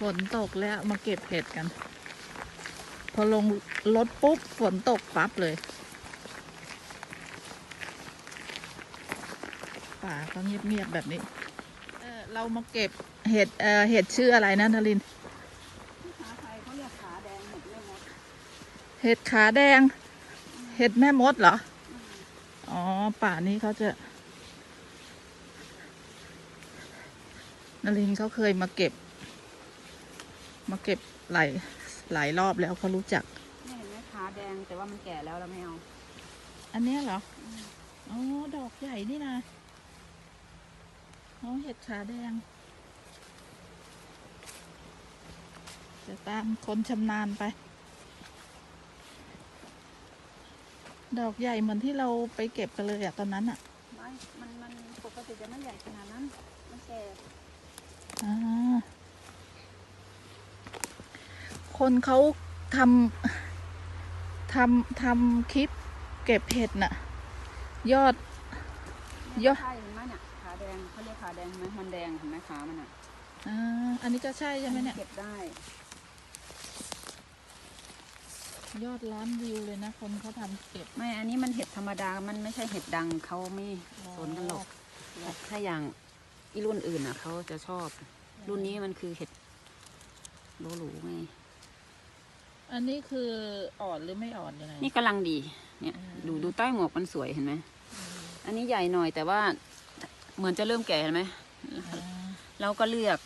ฝนตกแล้วมาเก็บเห็ดกัน พอลงรถปุ๊บ ฝนตกปั๊บเลย ป่าก็เงียบๆแบบนี้เออเรามาเก็บเห็ดเออเห็ดชื่ออะไรนะนลินภาษาไทยเขาเรียกขาแดงเห็ดแม่มดเห็ดขาแดง เห็ดแม่มดเหรอ อ๋อ ป่านี้เขาจะนลินเขาเคยมาเก็บ มาเก็บหลายหลายรอบแล้วเขารู้จักนี่เห็นไหมขาแดงแต่ว่ามันแก่แล้วเราไม่เอาอันเนี้ยเหรอ อ๋อ ดอกใหญ่นี่นะอ๋อเห็ดขาแดง จะตามคนชำนาญไป ดอกใหญ่เหมือนที่เราไปเก็บกันเลยอะตอนนั้นอะ ไม่มันมันปกติจะไม่ใหญ่ขนาดนั้น มันแก่ อ่า คนเขาทำทำทำคลิปเก็บเห็ดน่ะ ยอดเนี่ยยอด ใช่เห็นไหมเนี่ยขาแดงเขาเรียกขาแดงเห็นไหมมันแดงเห็นไหมขามันอะอ่าอันนี้ก็ใช่ใช่ไหมเนี่ย เก็บได้ ยอดล้านวิวเลยนะ คนเขาทำเก็บ ไม่ อันนี้มันเห็ดธรรมดา มันไม่ใช่เห็ดดังเขาไม่สนกันหรอกถ้าอย่างอีรุ่นอื่นอะเขาจะชอบ รุ่นนี้มันคือเห็ดโลหรูไง อันนี้คืออ่อนหรือไม่อ่อนยังไง นี่กำลังดี เนี่ยอ่าดูดูใต้หมวกมันสวยเห็นไหม อันนี้ใหญ่หน่อยแต่ว่าเหมือนจะเริ่มแก่เห็นไหมอ่าเราก็เลือก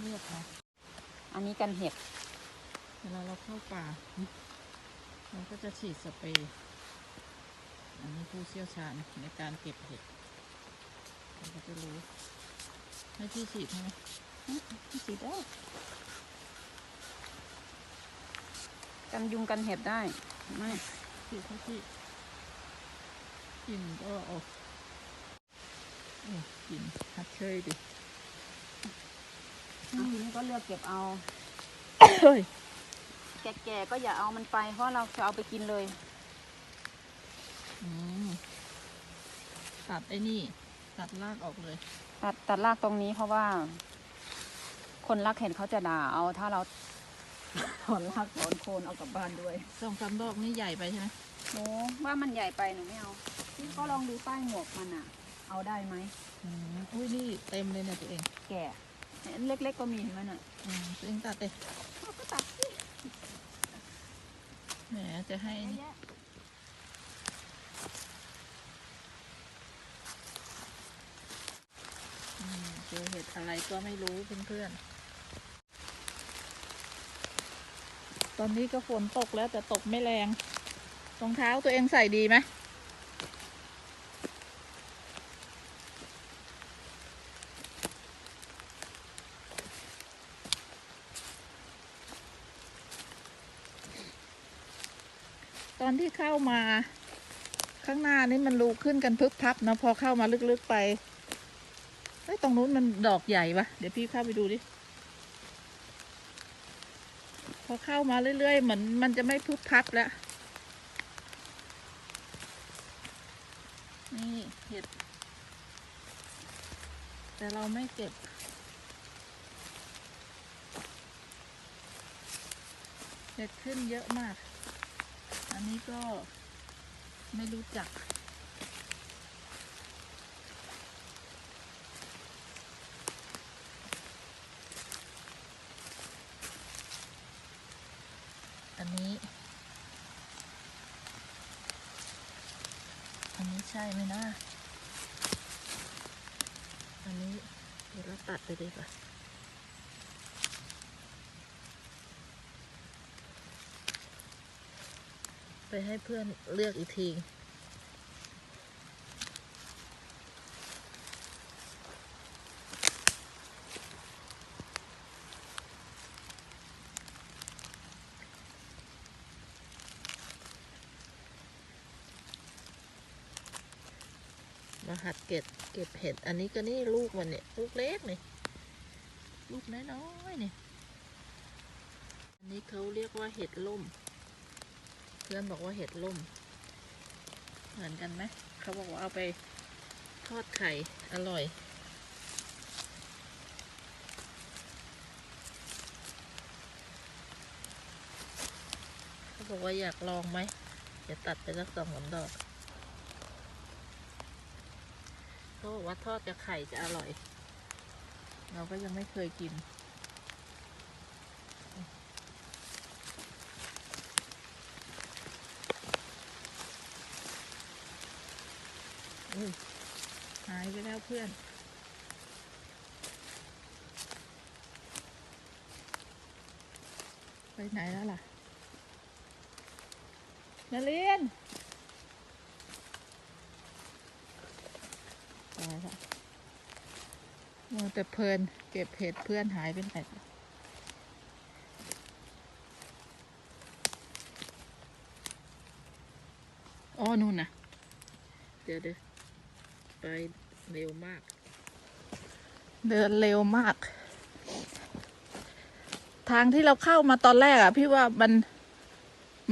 เลือกนะอันนี้กันเห็ด เวลาเราเข้าป่าเราก็จะฉีดสเปรย์ อันนี้ผู้เชี่ยวชาญในการเก็บเห็ดเราก็จะรู้ ให้พี่ฉีดใช่ไหมสีได้ กันยุงกันเห็บได้ไม่ฉีดให้พี่กลิ่นก็ออกโอ้กลิ่นฮัดเชยดิทีนี้ก็เลือกเก็บเอาเฮ้ยแก่ๆก็อย่าเอามันไป เพราะเราจะเอาไปกินเลยอืมตัดไอ้นี่ ตัดรากออกเลย ตัดตัดรากตรงนี้เพราะว่า คนรักเห็ดเขาจะด่าเอาถ้าเรา ถอนรากถอนโคนเอากลับบ้านด้วยสองสามดอกนี่ใหญ่ไปใช่ไหมหนูว่ามันใหญ่ไปหนูไม่เอาพี่ก็ลองดูใต้หมวกมันอะเอาได้ไหมอืมอุ้ยนี่เต็มเลยเนี่ยตัวเองแก่เล็กๆก็มีเห็นไหมน่ะอืมตัวเองตัดเลยเอาก็ตัดสิแหมจะให้เยอะนี่แยะอืมเจอเห็ดอะไรก็ไม่รู้เพื่อนๆ ตอนนี้ก็ฝนตกแล้วแต่ตกไม่แรงรองเท้าตัวเองใส่ดีไหมตอนที่เข้ามาข้างหน้านี่มันรูขึ้นกันพึบพับนะพอเข้ามาลึกๆไปเฮ้ตรงนู้นมันดอกใหญ่ปะเดี๋ยวพี่เข้าไปดูดิ พอเข้ามาเรื่อยๆ เหมือนมันจะไม่พึบพับแล้ว นี่เห็ด แต่เราไม่เก็บ เห็ดขึ้นเยอะมาก อันนี้ก็ไม่รู้จัก อันนี้ อันนี้ ใช่ไหมนะ อันนี้ เดี๋ยวเราตัดไปดีกว่ะไปให้เพื่อนเลือกอีกที มหัดเก็บเก็บเห็ด อันนี้ก็นี่ลูกมันเนี่ยลูกเล็กเนี่ยลูกน้อยๆเนี่ยอันนี้เขาเรียกว่าเห็ดล่ม เพื่อนบอกว่าเห็ดล่ม เหมือนกันไหมเขาบอกว่าเอาไปทอดไข่อร่อยเขาบอกว่าอยากลองไหมจะตัดไปสักสองสาดอก เขาบอกว่าทอดกับไข่จะอร่อย เราก็ยังไม่เคยกิน หายไปแล้วเพื่อนไปไหนแล้วล่ะนาเรียน ตายละมัวแต่เพลินเก็บเห็ดเพื่อนหายไปไหนอ๋อนู่นนะเดี๋ยวเดี๋ยวไปเร็วมาก เดินเร็วมาก ทางที่เราเข้ามาตอนแรกอะพี่ว่ามัน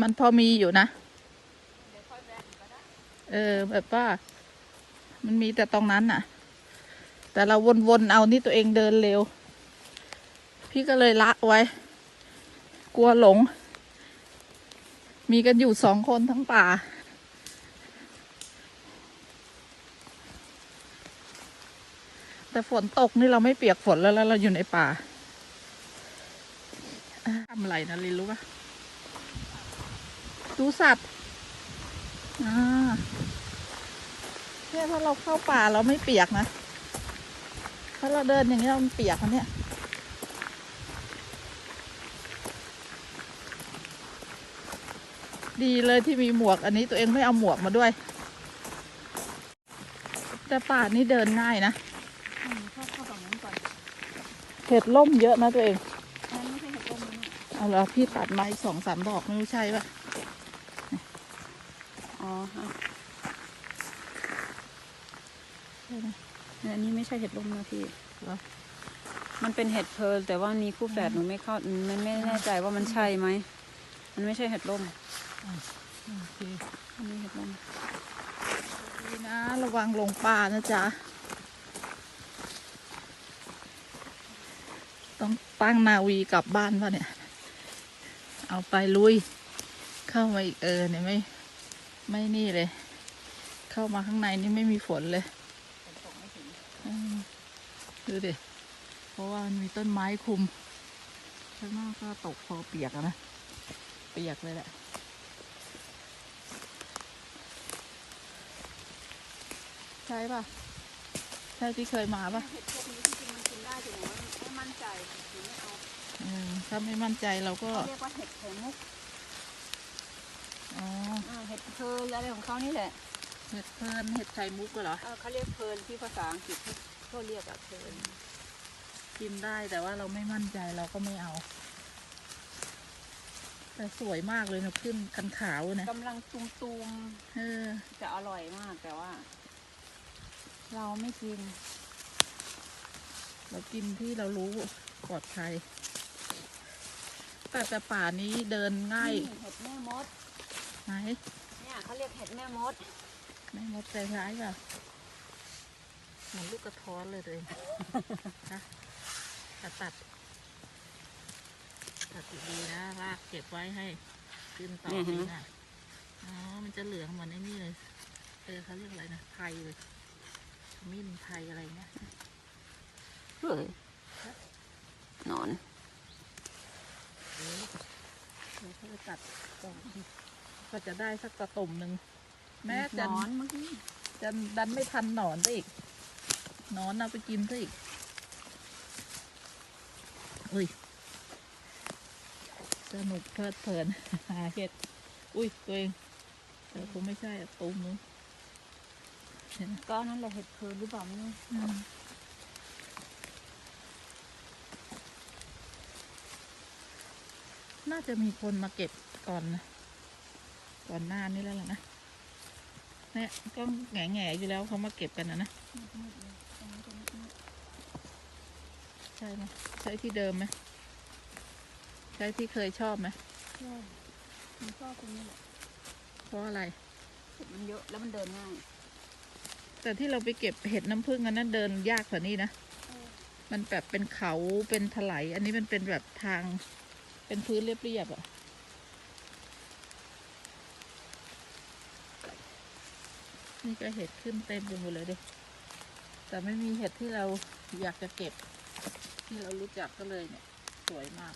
มันพอมีอยู่นะ เออ แบบว่า มันมีแต่ตรงนั้นน่ะ แต่เราวนๆเอานี่ตัวเองเดินเร็ว พี่ก็เลยละไว้ กลัวหลง มีกันอยู่สองคนทั้งป่า แต่ฝนตกนี่เราไม่เปียกฝนแล้วแล้วเราอยู่ในป่าทำอะไรนะลินรู้ปะดูสัตว์อ่า เนี่ยถ้าเราเข้าป่าเราไม่เปียกนะ ถ้าเราเดินอย่างนี้เราเปียกนะเนี่ย ดีเลยที่มีหมวกอันนี้ตัวเองไม่เอาหมวกมาด้วย แต่ป่านี่เดินง่ายนะอืมเข้าเข้าฝั่งนู้นก่อนเห็ดล่มเยอะนะตัวเองนั่นไม่ใช่เห็ดลมนะเนี่ยเอาละพี่ตัดไม้สองสามดอกไม่รู้ใช่ปะอ๋อฮะ ใช่ไหม เนี่ย อันนี้ไม่ใช่เห็ดลมนะพี่เหรอมันเป็นเห็ดเพร์ลแต่ว่ามีคู่แฝดหนูไม่เข้ามันไม่แน่ใจว่ามันใช่ไหม มันไม่ใช่เห็ดลมโอเคอันนี้เห็ดลมดีนะ ระวังลงป่านะจ๊ะ ต้องตั้งนาวีกลับบ้านป่ะเนี่ย เอาไปลุย เข้ามาอีกเออเนี่ยไม่ ไม่นี่เลย เข้ามาข้างในนี่ไม่มีฝนเลยอืม ดูดิ เพราะว่ามันมีต้นไม้คุมข้างนอกก็ตกพอเปียกอะนะ เปียกเลยแหละใช่ป่ะ ใช่ที่เคยมาป่ะเห็ดพวกนี้ที่จริงมันกินได้แต่หนูไม่มั่นใจหนูไม่เอาเออถ้าไม่มั่นใจเราก็เขาเรียกว่าเห็ดไข่มุกอ๋ออ่าเห็ดเพร์ลอะไรของเขานี่แหละ เห็ดเพลินเห็ดไข่มุกก็เหรอเออเขาเรียกเพร์ลที่ภาษาอังกฤษที่ เขาเรียกอะเพร์ลกินได้แต่ว่าเราไม่มั่นใจเราก็ไม่เอา แต่สวยมากเลยนะขึ้นคันขาวนะกำลังตุมเออๆจะอร่อยมากแต่ว่า เราไม่กิน เรากินที่เรารู้ปลอดภัยแต่แต่ป่านี้เดินง่ายนี่เห็ดแม่มด ไหนเนี่ยเขาเรียกเห็ดแม่มดไม่มดใจร้ายเปล่ะ เหมือนลูกกระท้อนเลยตัวเองฮะตัดตัด ตัดดีๆนะรากเก็บไว้ให้ขึ้นต่ออือฮึปีหน้าอ๋อ มันจะเหลืองเหมือนไอ้นี่เลย เออเขาเรียกอะไรนะ ไทยเลยขมิ้นไทยอะไรเงี้ยเฮ้ยหนอนเออเดี๋ยวเขาจะตัดก่อนก็จะได้สักกระตุ่มหนึ่งแม้หนจะอนเมื่อกี้จะดันไม่ทันหนอนซะอีกห นอนเอาไปกินซะอีกอุ้ยสนุกเพลิดเพลินหาเห็ด อุ้ย ตัวเองแต่คงไม่ใช่อะตูมนู้นเห็นไหมก็นั่นแหละเห็ดเพร์ลหรือเปล่าไม่รู้อืมน่าจะมีคนมาเก็บก่อนนะก่อนหน้านี้แล้วล่ะนะเนี่ยก็แง่แง่ๆอยู่แล้วเขามาเก็บกันนะนะ ช่ไหมใช้ที่เดิมไหมใช้ที่เคยชอบไหมชอบชอบตรงนี้แหละเพราะอะไรเห็ดมันเยอะแล้วมันเดินง่าย แต่ที่เราไปเก็บเห็ดน้ำผึ้งอันนั้นเดินยากกว่านี้นะมันแบบเป็นเขาเป็นถลายอันนี้มันเป็นแบบทาง เป็นพื้นเรียบๆอะนี่ก็เห็ดขึ้นเต็มไปหมดเลยดิแต่ไม่มีเห็ดที่เราอยากจะเก็บ ที่เรารู้จักก็เลยเนี่ย สวยมาก